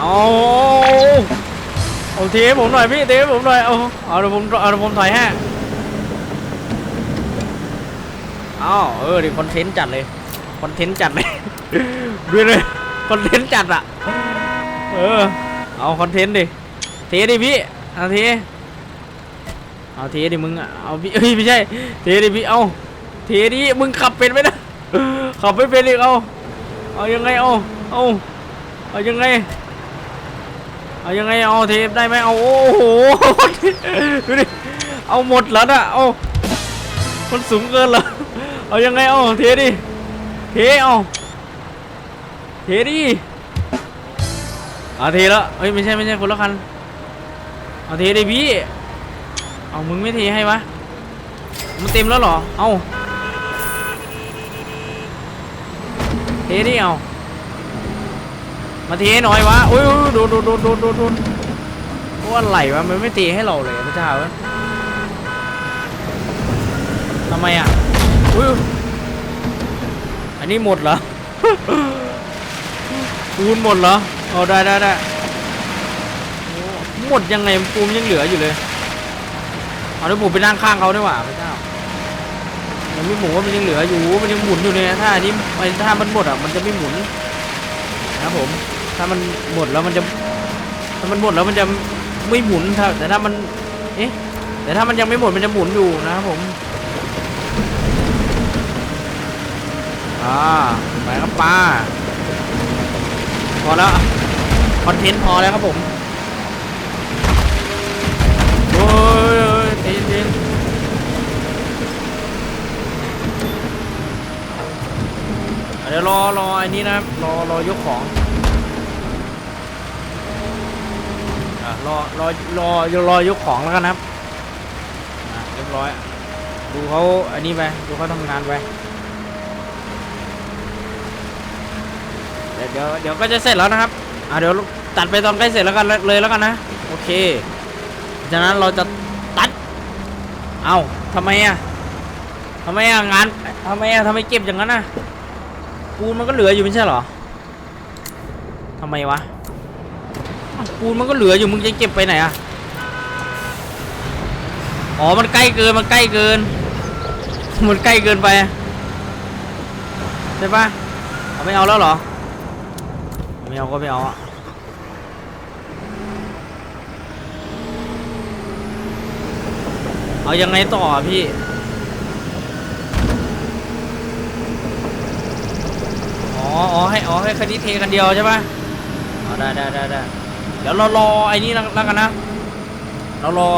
เอาเอาทีผมหน่อยพี่ทีผมหน่อยเอาเอาเดี๋ยวผมเอาเดี๋ยวผมถอยให้เอาเออดิคอนเทนต์จัดเลยคอนเทนต์จัดเลยดูเลยคอนเทนต์จัดอะเออเอาคอนเทนต์ดิเทดิพี่เอาเทเอาเทดิมึงอะเอาพี่เอ้ยไม่ใช่เทดิพี่เอาเทดิมึงขับเป็นไหมนะขับไม่เป็นอีกเอาเอายังไงเอาเอาเอายังไง เอายังไงเอาเทปได้ไหมเอาโอ้โหดูดิเอาหมดแล้วนะเอามันสูงเกินเหรอเอายังไงเอาเทดิเทเอาเทดิเอาเทแล้วเฮ้ยไม่ใช่ไม่ใช่คนละคันเอาเทดิพี่เอามึงไม่เทให้วะมันเต็มแล้วเหรอเอาเทดิเอา มาเทหน่อยวะอุ้ยโดนโดนโดนโดนโดนโดนว่าไหลวะมันไม่เทให้เราเลยพระเจ้าว้ยทำไมอะอุ้ยอันนี้หมดเหรอปูนหมดเหรอเอาได้ได้ได้หมดยังไงปูนยังเหลืออยู่เลยเอาเดี๋ยวผมไปนั่งข้างเขาดีกว่าพระเจ้ายังไม่หมุนว่ามันยังเหลืออยู่มันยังหมุนอยู่เลยถ้าอันนี้ถ้ามันหมดอะมันจะไม่หมุนนะครับผม ถ้ามันหมดแล้วมันจะถ้ามันหมดแล้วมันจะไม่หมุนถ้าแต่ถ้ามันเอ๊ะแต่ถ้ามันยังไม่หมดมันจะหมุนอยู่นะครับผมอ่าไปครับป้าพอแล้วคอนเทนต์พอแล้วครับผมโอ้ยโอ้ยเย็นเย็นเดี๋ยวรอรอไอ้นี้นะครับรอรอยกของ อะ รอรอรอรอยกของแล้วกันนะครับเรียบร้อย ดูเขาอันนี้ไปดูเขาทำงานไปเดี๋ยวเดี๋ยวเดี๋ยวก็จะเสร็จแล้วนะครับอะเดี๋ยวตัดไปตอนใกล้เสร็จแล้วกันเลยแล้วกันนะโอเคจากนั้นเราจะตัด เอาทำไมอะทำไมอะงานทำไมอะทำไมเก็บอย่างนั้นอะปูนมันก็เหลืออยู่ไม่ใช่หรอทำไมวะ ปูนมันก็เหลืออยู่มึงจะเก็บไปไหนอะอ๋อ มันใกล้เกิน มันใกล้เกิน มันใกล้เกินไปใช่ปะเอาไม่เอาแล้วเหรอ ไม่เอาก็ไม่เอาอะเอายังไงต่อพี่อ๋ออ๋อให้ อ๋อ ให้คันนี้เทกันเดียวใช่ปะอ๋อได้ได้ได้ได้ เดี๋ยวเรารอไอ้นี่แล้วกันนะ เรารอ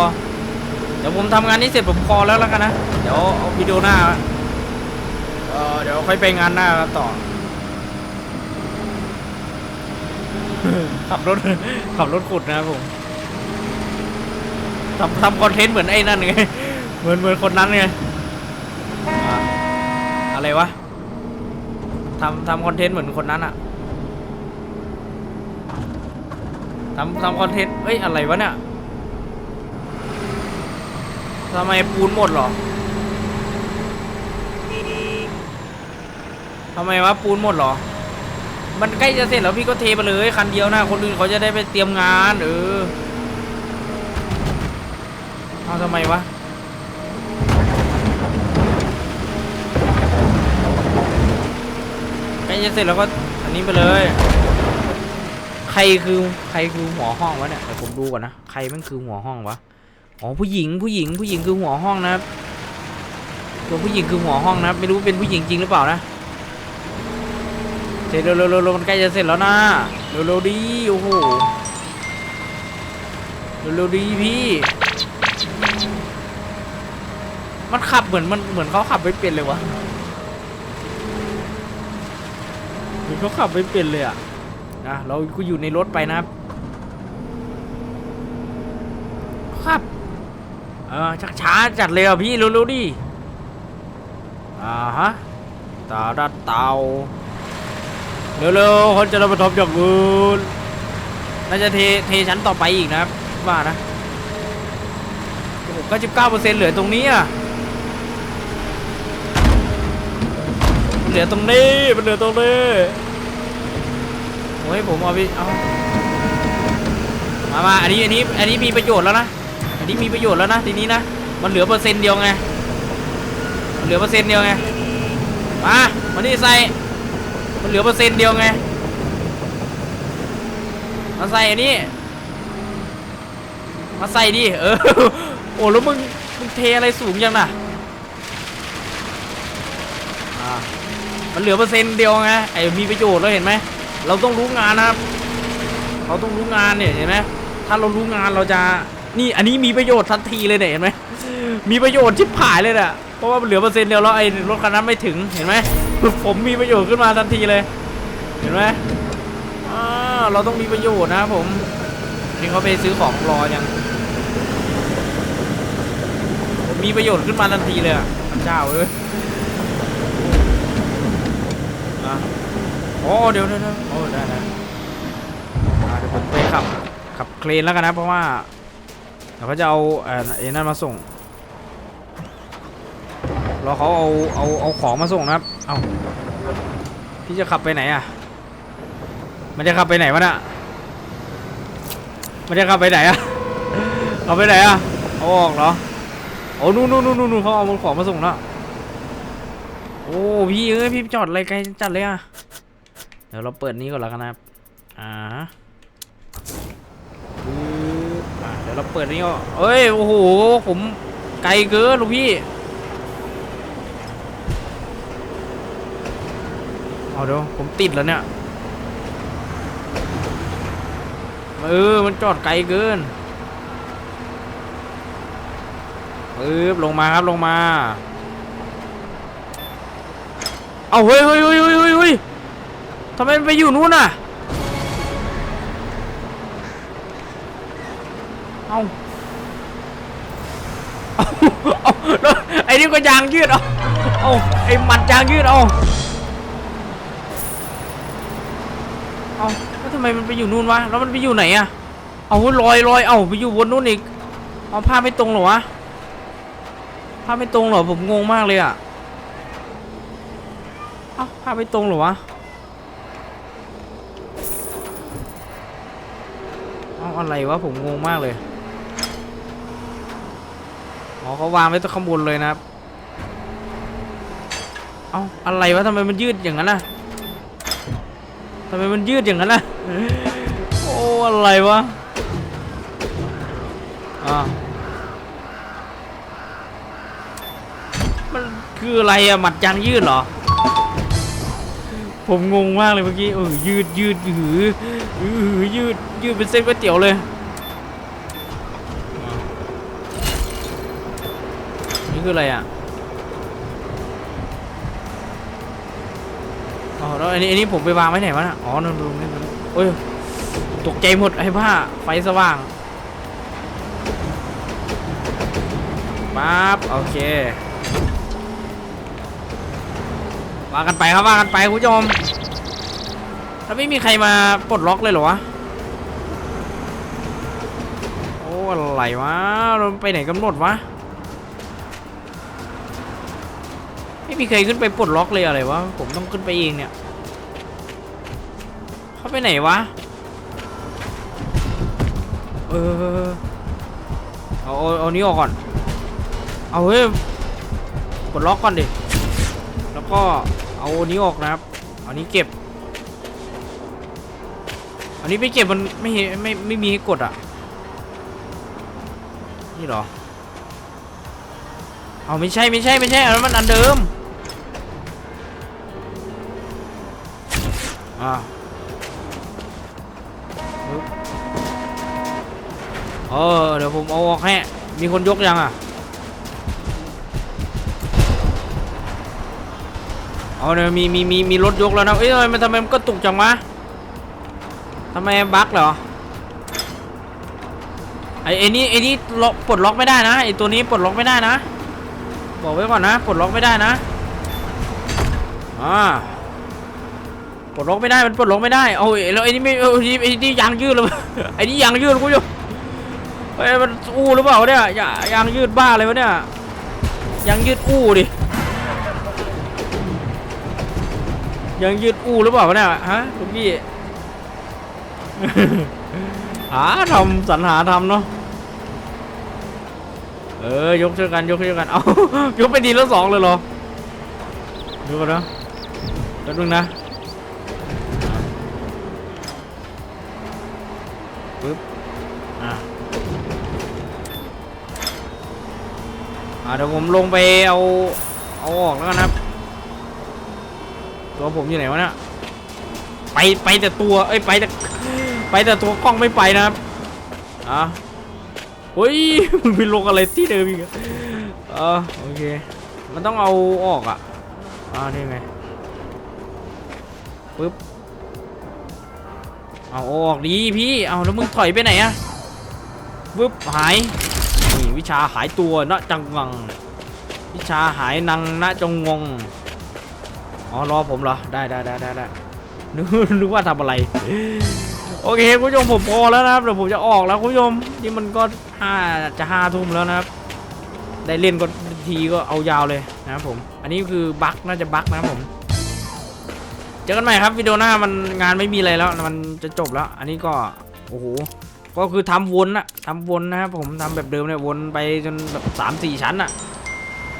เดี๋ยวผมทำงานนี้เสร็จผมคอแล้วแล้วกันนะ เดี๋ยวเอาวิดีโอหน้าเออเดี๋ยวค่อยไปงานหน้าต่อ ขับรถขับรถขุดนะผมทำทำคอนเทนต์เหมือนไอ้นั่นไง เหมือนเหมือนคนนั้นไง อะอะไรวะทำทำคอนเทนต์เหมือนคนนั้นอะ ทำทำคอนเทนต์เอ้ย อะไรวะเนี่ยทำไมปูนหมดเหรอทำไมวะปูนหมดเหรอ มันใกล้จะเสร็จแล้วพี่ก็เทไปเลยคันเดียวนะคนอื่นเขาจะได้ไปเตรียมงานเออเอาทำไมวะใกล้จะเสร็จแล้วก็อันนี้ไปเลย ใครคือใครคือหัวห้องวะเนี่ยเดี๋ยวผมดูก่อนนะใครมันคือหัวห้องวะอ๋อผู้หญิงผู้หญิงผู้หญิงคือหัวห้องนะครับตัวผู้หญิงคือหัวห้องนะครับไม่รู้เป็นผู้หญิงจริงหรือเปล่านะเสร็จเร็วเร็วมันใกล้จะเสร็จแล้วนะเร็วเร็วดีโอ้โหเร็วเร็วดีพี่ มันขับเหมือนมันเหมือนเขาขับไม่เป็นเลยวะเหมือนเขาขับไม่เป็นเลยอะ นะเราก็อยู่ในรถไปนะครับ ครับเออชักช้าจัดเลยอะพี่เร็วๆดิอ่าฮะตาดัดเตาเร็วๆคนจะเราไปทบอย่างอื่นน่าจะเทเทชั้นต่อไปอีกนะครับว่านะโอ้โหก็สิบเก้าเปอร์เซ็นต์เหลือตรงนี้อะมันเหลือตรงนี้มันเหลือตรงนี้ โอ้ยผมเอาไปเอามามาอันนี้อันนี้อันนี้มีประโยชน์แล้วนะ อันนี้มีประโยชน์แล้วนะทีนี้นะ มันเหลือเปอร์เซ็นต์เดียวไง เหลือเปอร์เซ็นต์เดียวไง มามานี่ใส่ มันเหลือเปอร์เซ็นต์เดียวไงมาใส่อันนี้ มาใส่ดิ เออ โอ้แล้วมึง มึงเทอะไรสูงยังน่ะมันเหลือเปอร์เซ็นต์เดียวไง ไอ้มีประโยชน์แล้วเห็นไหม เราต้องรู้งานนะครับ เราต้องรู้งานเนี่ยเห็นไหมถ้าเรารู้งานเราจะนี่อันนี้มีประโยชน์ทันทีเลยเนี่ยเห็นไหมมีประโยชน์ชิบหายเลยเนี่ยเพราะว่าเหลือเปอร์เซ็นต์เดียวแล้วไอ้รถคันนั้นไม่ถึงเห็นไหมผมมีประโยชน์ขึ้นมาทันทีเลย เห็นไหมอ่าเราต้องมีประโยชน์นะผมนี่เขาไปซื้อของรอยังผมมีประโยชน์ขึ้นมาทันทีเลยอะพระเจ้าเอ้ยอะ โอ้เดี๋ยวเดี๋ยวเดี๋ยวโอ้ได้ได้เดี๋ยวผมไปขับขับเครนแล้วกันนะเพราะว่าเขาจะเอาเอ่อนั่นมาส่งรอเขาเอาเอาเอาของมาส่งนะครับ เอาพี่จะขับไปไหนอะ มันจะขับไปไหนวะน่ะ มันจะขับไปไหนอะขับไปไหนอะเอาออกเหรอโอ้นู่นนู่นนู่นนู่นเขาเอาของมาส่งแล้ว โอ้พี่เอ้ยพี่จอดอะไรไกลจัดเลยอะ ดี๋ยวเราเปิดนี้ก่อนแล้วกันนะครับ อ่าเดี๋ยวเราเปิดนี้ก่อนเอ้ย โอ้โห ผมไกลเกินลูกพี่ เอาเดี๋ยวผมติดแล้วเนี่ย เออ มันจอดไกลเกินปึ๊บลงมาครับลงมา เอาเฮ้ยเฮ้ยเฮ้ยเฮ้ยเฮ้ย ทำไมมันไปอยู่นู้นน่ะ เอาเอาเอาแล้วไอ้นี่ก็ยางยืดเอาเอาไอ้หมัดยางยืดเอาเอาแล้วทำไมมันไปอยู่นู่นวะ แล้วมันไปอยู่ไหนอะเอาลอยลอยเอาไปอยู่บนนู่นอีก เอาภาพไม่ตรงเหรอวะ ภาพไม่ตรงเหรอ ผมงงมากเลยอะเอาภาพไม่ตรงเหรอวะ เอาอะไรวะผมงงมากเลย อ๋อเขาวางไว้ตรงข้างบนเลยนะครับ เอาอะไรวะทำไมมันยืดอย่างนั้นนะทำไมมันยืดอย่างนั้นนะโอ้อะไรวะ อ่ามันคืออะไรอะหมัดยางยืดเหรอ ผมงงมากเลยเมื่อกี้เออยืดยืดหือหือยืดยืดเป็นเส้นก๋วยเตี๋ยวเลยนี่คืออะไรอะอ๋อแล้วอันนี้อันนี้ผมไปวางไว้ไหนวะน่ะอ๋อนั่นดูนี่ดูโอ้ยตกใจหมดไอ้ผ้าไฟสว่างปั๊บโอเค ว่ากันไปครับว่ากันไปคุณผู้ชมแล้วไม่มีใครมาปลดล็อกเลยเหรอวะโอ้อะไรวะเราไปไหนกันหมดวะไม่มีใครขึ้นไปปลดล็อกเลยอะไรวะผมต้องขึ้นไปเองเนี่ยเขาไปไหนวะเออเอาเอาเอานี้ออกก่อนเอาเฮ้ยปลดล็อกก่อนดิ แล้วก็ เอาอันนี้ออกนะครับ เอาอันนี้เก็บ อันนี้ไม่เก็บมันไม่เห็นไม่ไม่มีให้กดอะ นี่หรอ เอาไม่ใช่ไม่ใช่ไม่ใช่อันนั้นมันอันเดิม อ่าเออเดี๋ยวผมเอาออกให้ มีคนยกยังอะ เอาเนี่ยมีมีมีมีรถยกแล้วนะเอ้ยทำไมมันทำไมมันก็ตุกจังวะทำไมบั๊กเหรอไอ้ไอ้นี่ไอ้นี่ล็อกปลดล็อกไม่ได้นะไอ้ตัวนี้ปลดล็อกไม่ได้นะ บอกไว้ก่อนนะปลดล็อกไม่ได้นะอ่าปลดล็อกไม่ได้มันปลดล็อกไม่ได้เอาแล้วไอ้นี่ไม่เอาไอ้นี่ไอ้นี่ยางยืดเลยไอ้นี่ยางยืดกูอยู่เฮ้ยมันอู้หรือเปล่าเนี่ยยายางยืดบ้าเลยวะเนี่ยยางยืดอู้ดิ ยางยืดอู้หรือเปล่าวะเนี่ยฮะลูกพี่หาทำสรรหาทำเนาะเออยกช่วยกันยกช่วยกันเอายกไปดีแล้วสองเลยเหรอดูกันนะแป๊บนึงนะปึ๊บอะอะเดี๋ยวผมลงไปเอาเอาออกแล้วกันนะครับ ตัวผมอยู่ไหนวะเนี่ยไปไปแต่ตัวเอ้ยไปแต่ไปแต่ตัวกล้องไม่ไปนะครับอะเฮ้ยมึงไปลงอะไรที่เดิมอีกอะเออโอเค มันต้องเอาออกอะอ่านี่ไงปึ๊บเอาออกดีพี่เอาแล้วมึงถอยไปไหนอะปึ๊บหายนี่วิชาหายตัวณจังงังวิชาหายนังณจงงง อ๋อรอผมเหรอ ได้ได้ได้ได้ได้นึกว่าทำอะไร โอเคคุณผู้ชมผมพอแล้วนะครับเดี๋ยวผมจะออกแล้วคุณผู้ชมนี่มันก็ห้าจะห้าทุ่มแล้วนะครับ ได้เล่นก็ทีก็เอายาวเลยนะครับผม อันนี้คือบั๊กน่าจะบั๊กนะครับผมเจอกันใหม่ครับวิดีโอหน้ามันงานไม่มีอะไรแล้วมันจะจบแล้ว อันนี้ก็โอ้โหก็คือทำวนอะทำวนนะครับผมทำแบบเดิมเนี่ยวนไปจนแบบสามสี่ชั้นอะ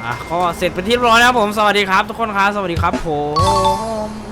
อะก็เสร็จเป็นที่เรียบร้อยแล้วครับผม สวัสดีครับ ทุกคนครับ สวัสดีครับผม